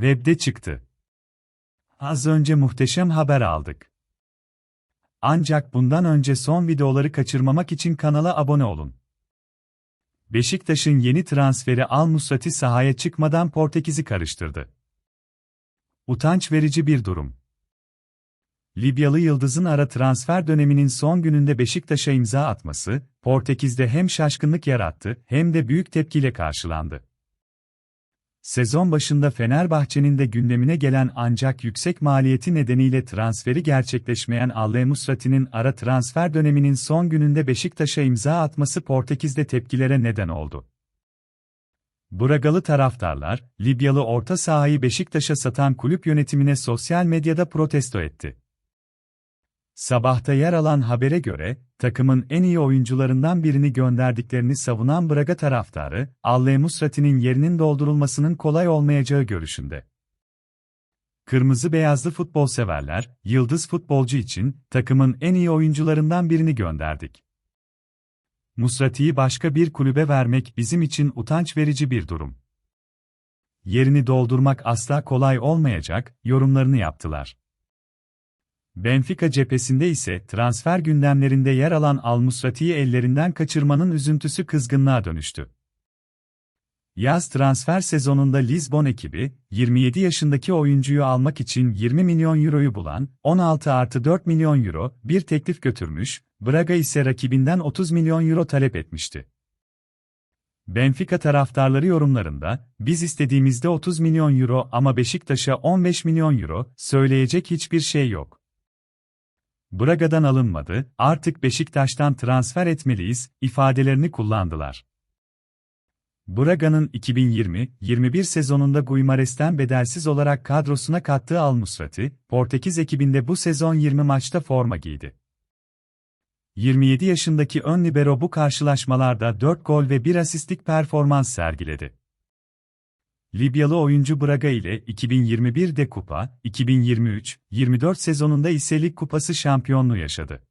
Web'de çıktı. Az önce muhteşem haber aldık. Ancak bundan önce son videoları kaçırmamak için kanala abone olun. Beşiktaş'ın yeni transferi Al Musrati sahaya çıkmadan Portekiz'i karıştırdı. Utanç verici bir durum. Libyalı Yıldız'ın ara transfer döneminin son gününde Beşiktaş'a imza atması, Portekiz'de hem şaşkınlık yarattı hem de büyük tepkiyle karşılandı. Sezon başında Fenerbahçe'nin de gündemine gelen ancak yüksek maliyeti nedeniyle transferi gerçekleşmeyen Alle Musrati'nin ara transfer döneminin son gününde Beşiktaş'a imza atması Portekiz'de tepkilere neden oldu. Bragalı taraftarlar, Libyalı orta sahayı Beşiktaş'a satan kulüp yönetimine sosyal medyada protesto etti. Sabahta yer alan habere göre, takımın en iyi oyuncularından birini gönderdiklerini savunan Braga taraftarı, Alle Musrati'nin yerinin doldurulmasının kolay olmayacağı görüşünde. Kırmızı beyazlı futbol severler, yıldız futbolcu için takımın en iyi oyuncularından birini gönderdik. Musrati'yi başka bir kulübe vermek bizim için utanç verici bir durum. Yerini doldurmak asla kolay olmayacak, yorumlarını yaptılar. Benfica cephesinde ise transfer gündemlerinde yer alan Al-Musrati'yi ellerinden kaçırmanın üzüntüsü kızgınlığa dönüştü. Yaz transfer sezonunda Lisbon ekibi, 27 yaşındaki oyuncuyu almak için 20 milyon euroyu bulan, 16 artı 4 milyon euro bir teklif götürmüş, Braga ise rakibinden 30 milyon euro talep etmişti. Benfica taraftarları yorumlarında, biz istediğimizde 30 milyon euro ama Beşiktaş'a 15 milyon euro, söyleyecek hiçbir şey yok. Braga'dan alınmadı, artık Beşiktaş'tan transfer etmeliyiz, ifadelerini kullandılar. Braga'nın 2020-21 sezonunda Guimares'ten bedelsiz olarak kadrosuna kattığı Al Musrati, Portekiz ekibinde bu sezon 20 maçta forma giydi. 27 yaşındaki ön libero bu karşılaşmalarda 4 gol ve 1 asistlik performans sergiledi. Libyalı oyuncu Braga ile 2021'de kupa, 2023-24 sezonunda ise lig kupası şampiyonluğu yaşadı.